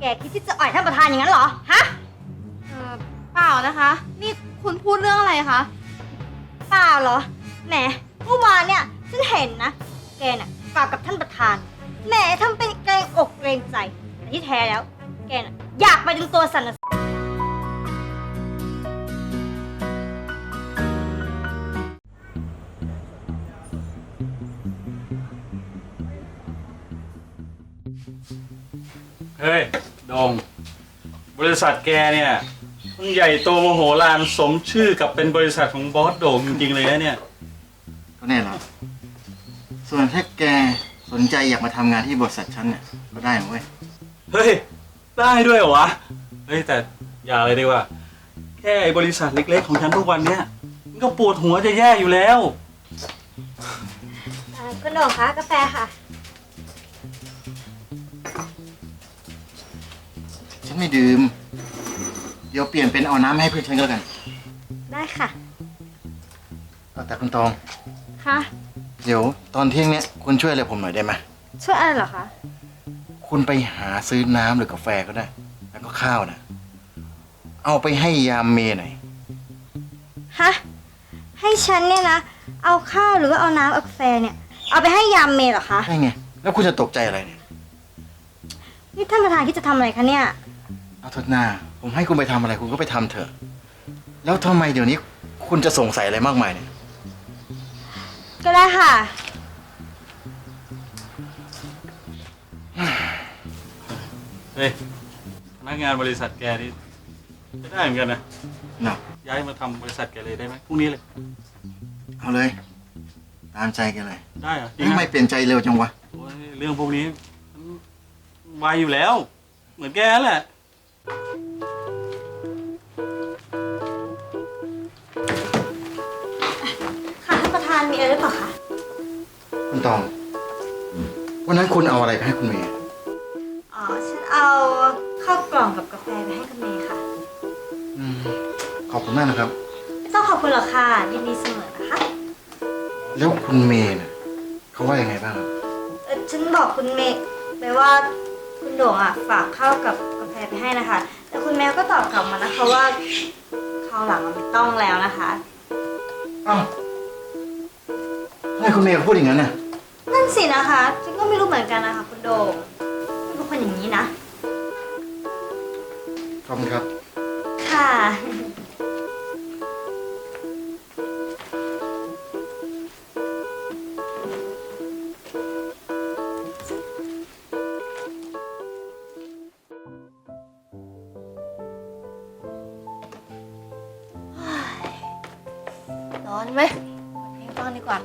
แกคิดที่จะอ่อยท่านประธานอย่างนั้นเหรอ ฮะ เออเปล่านะคะ นี่คุณพูดเรื่องอะไรคะ เปล่าเหรอ แหม เมื่อวานเนี่ย ฉันเห็นนะ แกน่ะกล่าวกับท่านประธาน แหมทำเป็นเกรงอกเกรงใจ แต่ที่แท้แล้ว แกน่ะอยากไปจนตัวสั่นนะเฮ้ยโดง บริษัทแกเนี่ยมันใหญ่โตมโหฬารสมชื่อกับเป็นบริษัทของบอสโด่งจริงๆเลยนะเนี่ย ก็แน่นอนส่วนถ้าแกสนใจอยากมาทำงานที่บริษัทฉันเนี่ยก็ได้นะเว้ย เฮ้ย ได้ด้วยเหรอวะ เฮ้ย แต่อย่าเลยดีกว่า แค่ไอ้บริษัทเล็ก ๆ ของฉันทุกวันเนี่ยมันก็ปวดหัวจะแย่อยู่แล้ว อ่าคุณโด่งคะกาแฟค่ะ ไม่ดื่ม เดี๋ยวเปลี่ยนเป็นเอาน้ำให้เพื่อนฉันก็แล้วกันได้ค่ะ เอาแต่คุณตอง ค่ะ เดี๋ยวตอนเที่ยงเนี่ยคุณช่วยอะไรผมหน่อยได้ไหมช่วยอะไรเหรอคะ คุณไปหาซื้อน้ำหรือกาแฟก็ได้ แล้วก็ข้าวนะเอาไปให้ยามเมย์หน่อย ฮะ ให้ฉันเนี่ยนะ เอาข้าวหรือว่าเอาน้ำเอากาแฟเนี่ย เอาไปให้ยามเมย์เหรอคะ ใช่ไง แล้วคุณจะตกใจอะไรเนี่ย นี่ท่านประธานคิดจะทำอะไรคะเนี่ย เอาเถดหน้าผมให้คุณไปทำอะไรคุณก็ไปทำเถอะ แล้วทำไมเดี๋ยวนี้คุณจะสงสัยอะไรมากมายเนี่ย ก็ได้ค่ะ เฮ้ยพนักงานบริษัทแกนี่จะได้เหมือนกันนะเนาะย้ายมาทำบริษัทแกเลยได้ไหมพรุ่งนี้เลย เอาเลย ตามใจแกันเลยได้เหรอจริงทำไมนะเปลี่ยนใจเร็วจังวะ โอ้ยเรื่องพวกนี้มันไวอยู่แล้ว เหมือนแกนั่นแหละานประธานมีอะไรหรือเปล่าคะคุณตอง วันนั้นคุณเอาอะไรไปให้คุณเมย์ อ๋อฉันเอาข้าวกล่องกับกาแฟไปให้คุณเมย์ค่ะ อืม ขอบคุณมากนะครับ ไม่ต้องขอบคุณหรอกค่ะยินดีเสมอนะคะแล้วคุณเมย์เนี่ยเขาว่ายังไงบ้างครับเอ่อฉันบอกคุณเมย์ไปว่าคุณโด่งอะฝากข้าวกับกาแฟไปให้นะคะ แต่คุณแมวก็ตอบกลับมานะคะว่าคราวหลังอะไม่ต้องแล้วนะคะ อ้าว ทำไมคุณเมย์เขาพูดอย่างนั้นน่ะนั่นสินะคะฉันก็ไม่รู้เหมือนกันนะคะคุณโด่งไม่เป็นคนอย่างนี้นะ ขอบคุณครับ ค่ะ ร้อนเว้ยเปิดเพลงฟังดีกว่า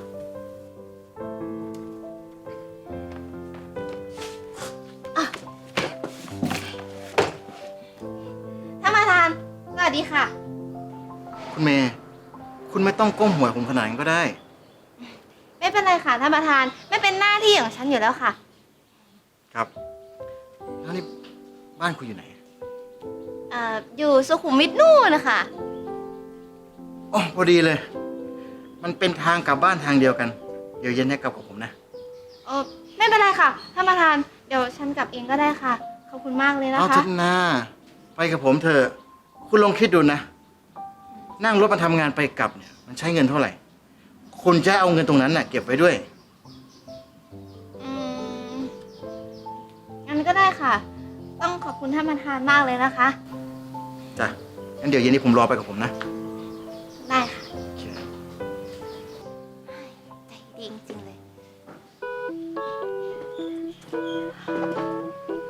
ดีค่ะ คุณเมย์คุณไม่ต้องก้มหัวผมขนาดนั้นก็ได้ ไม่เป็นไรค่ะท่านประธาน ไม่เป็นหน้าที่ของฉันอยู่แล้วค่ะ ครับแล้วนี่บ้านคุณอยู่ไหนเอ่ออยู่สุขุมวิทนู่นนะคะ อ๋อพอดีเลย มันเป็นทางกลับบ้านทางเดียวกัน เดี๋ยวเย็นให้กลับกับผมนะ เออไม่เป็นไรค่ะท่านประธาน เดี๋ยวฉันกลับเองก็ได้ค่ะ ขอบคุณมากเลยนะเอาคะ เถอะนาไปกับผมเถอะ คุณลองคิดดูนะ นั่งรถมาทำงานไปกลับเนี่ย มันใช้เงินเท่าไหร่ คุณจะเอาเงินตรงนั้นน่ะ เก็บไว้ด้วย อืมงั้นก็ได้ค่ะ ต้องขอบคุณท่านประธานมากเลยนะคะ จ้ะ งั้นเดี๋ยวเย็นนี้ผมรอไปกับผมนะได้ค่ะโอเคใจดีจริงๆเลย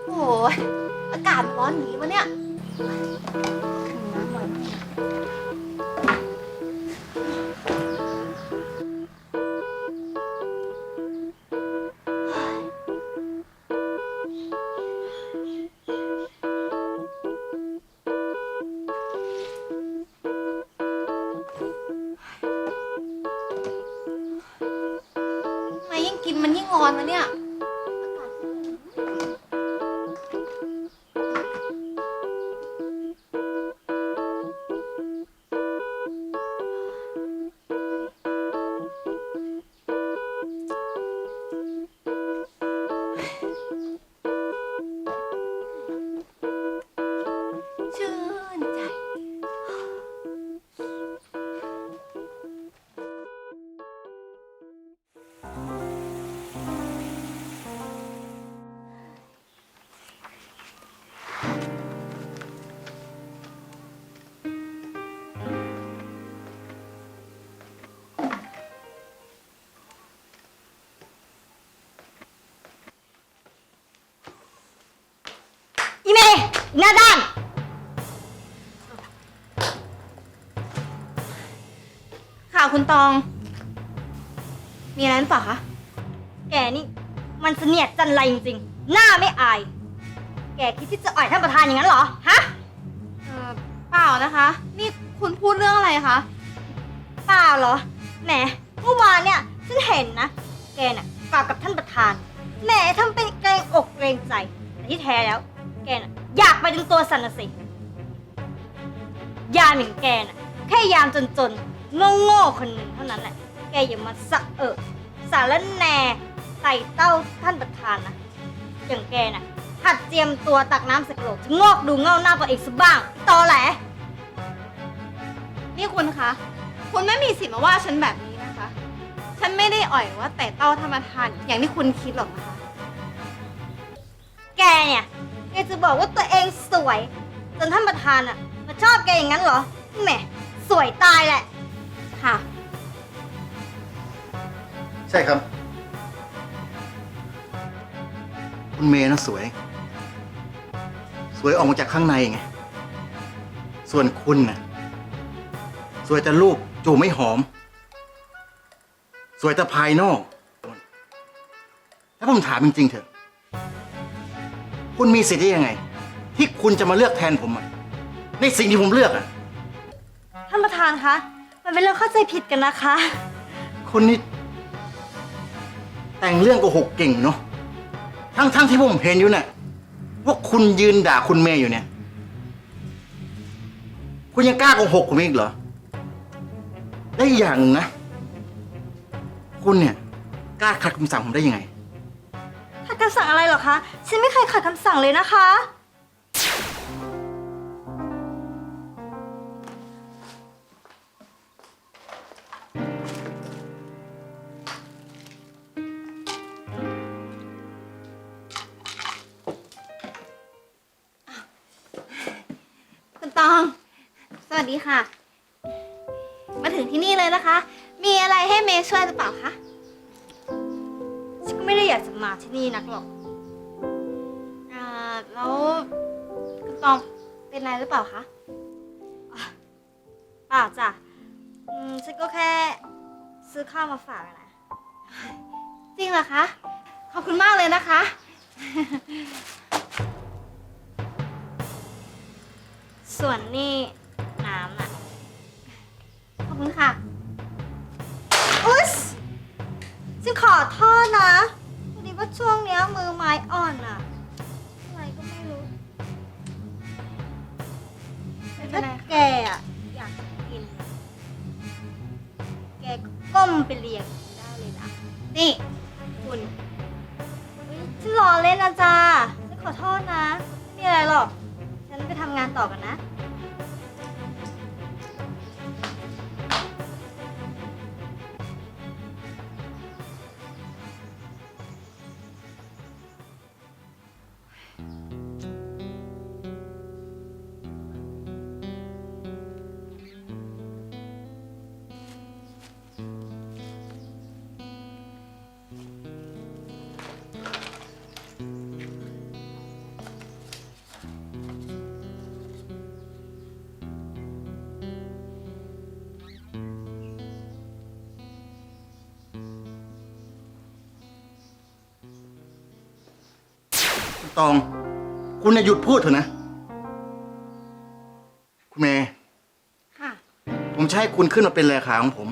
โอ้ยอากาศมันร้อนอย่างนี้วะเนี่ย ยิ่งกินนยิ่งร้อนวะเนี่ย หน้าด้าน ค่ะคุณตอง มีอะไรหรือเปล่าคะ แกนี่มันเสนียดจันไรจริงๆ หน้าไม่อาย แกคิดที่จะอ่อยท่านประธานอย่างนั้นเหรอ ฮะ เออเปล่านะคะ นี่คุณพูดเรื่องอะไรคะ เปล่าเหรอ แหมเมื่อวานเนี่ยฉันเห็นนะ แกน่ะกล่าวกับท่านประธาน แหมทำเป็นเกรงอกเกรงใจแต่ที่แท้แล้ว แกน่ะ อยากไปจนตัวสั่นนะสิ ยามอย่างแกน่ะ แค่ยามจนๆ โง่ๆคนหนึ่งเท่านั้นแหละ แกอย่ามาสะเอะสารแหน่ไต่เต้าท่านประธานนะ อย่างแกน่ะ หัดเจียมตัวตักน้ำใสกระโหลกจะงอกดูเง่าหน้าตัวเองซะบ้าง ตอแหล นี่คุณคะ คุณไม่มีสิทธิ์มาว่าฉันแบบนี้นะคะ ฉันไม่ได้อ่อยหรือว่าแต่เต้าธรรมทานอย่างที่คุณคิดหรอกนะคะ แกเนี่ย แกจะบอกว่าตัวเองสวย จนท่านประธานอะมาชอบแกอย่างนั้นเหรอแหมสวยตายแหละ ค่ะ ใช่ครับ คุณเมย์นะสวย สวยออกมาจากข้างในไง ส่วนคุณน่ะ สวยแต่ลูกจูบไม่หอม สวยแต่ภายนอก ถ้าผมถามจริงๆเถอะ คุณมีสิทธิ์ได้ยังไง ที่คุณจะมาเลือกแทนผมอะในสิ่งที่ผมเลือกอะท่านประธานคะ มันเป็นเรื่องเข้าใจผิดกันนะคะ คุณนี่แต่งเรื่องโกหกเก่งเนาะทั้งทั้งที่ผมเห็นอยู่เนี่ยว่าคุณยืนด่าคุณเมย์อยู่เนี่ย คุณยังกล้าโกหกผมอีกเหรอและอีกอย่างหนึ่งนะ คุณเนี่ยกล้าขัดคำสั่งผมได้ยังไง ขัดคำสั่งอะไรเหรอคะ ฉันไม่เคยขัดคำสั่งเลยนะคะ คุณตอง สวัสดีค่ะ มาถึงที่นี่เลยนะคะ มีอะไรให้เมย์ช่วยหรือเปล่าคะ ไม่ได้อยากจะมาที่นี่นักหรอกอ่าแล้วคุณตองเป็นอะไรหรือเปล่าคะเปล่าจ้ะอืมฉันก็แค่ซื้อข้าวมาฝากนะจริงเหรอคะ ขอบคุณมากเลยนะคะ ส่วนนี่น้ำน่ะ ขอบคุณค่ะ อุ๊ยฉันขอโทษนะ ช่วงเนี้ยมือไม้อ่อนอะอะไรก็ไม่รู้ ไม่เป็ถ้านไรแกอะอยากจะกิน แกก็ก้มไปเลียงได้เลยนะ นี่ คุณเฮ้ยฉันรอเล่นนะจ๊ะฉันขอโทษนะ ไม่มีอะไรหรอก ฉันไปทำงานต่อกันนะ ตอง คุณน่ะหยุดพูดเถอะนะ คุณเมย์ค่ะ ผมจะให้คุณขึ้นมาเป็นเลขาของผม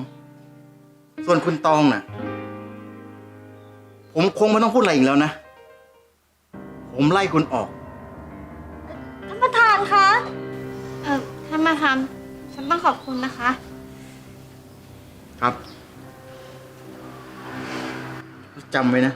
ส่วนคุณตองน่ะ ผมคงไม่ต้องพูดอะไรอีกแล้วนะ ผมไล่คุณออก ท่านประธานคะเออท่านมาทำฉันต้องขอบคุณนะคะ ครับจำไว้นะ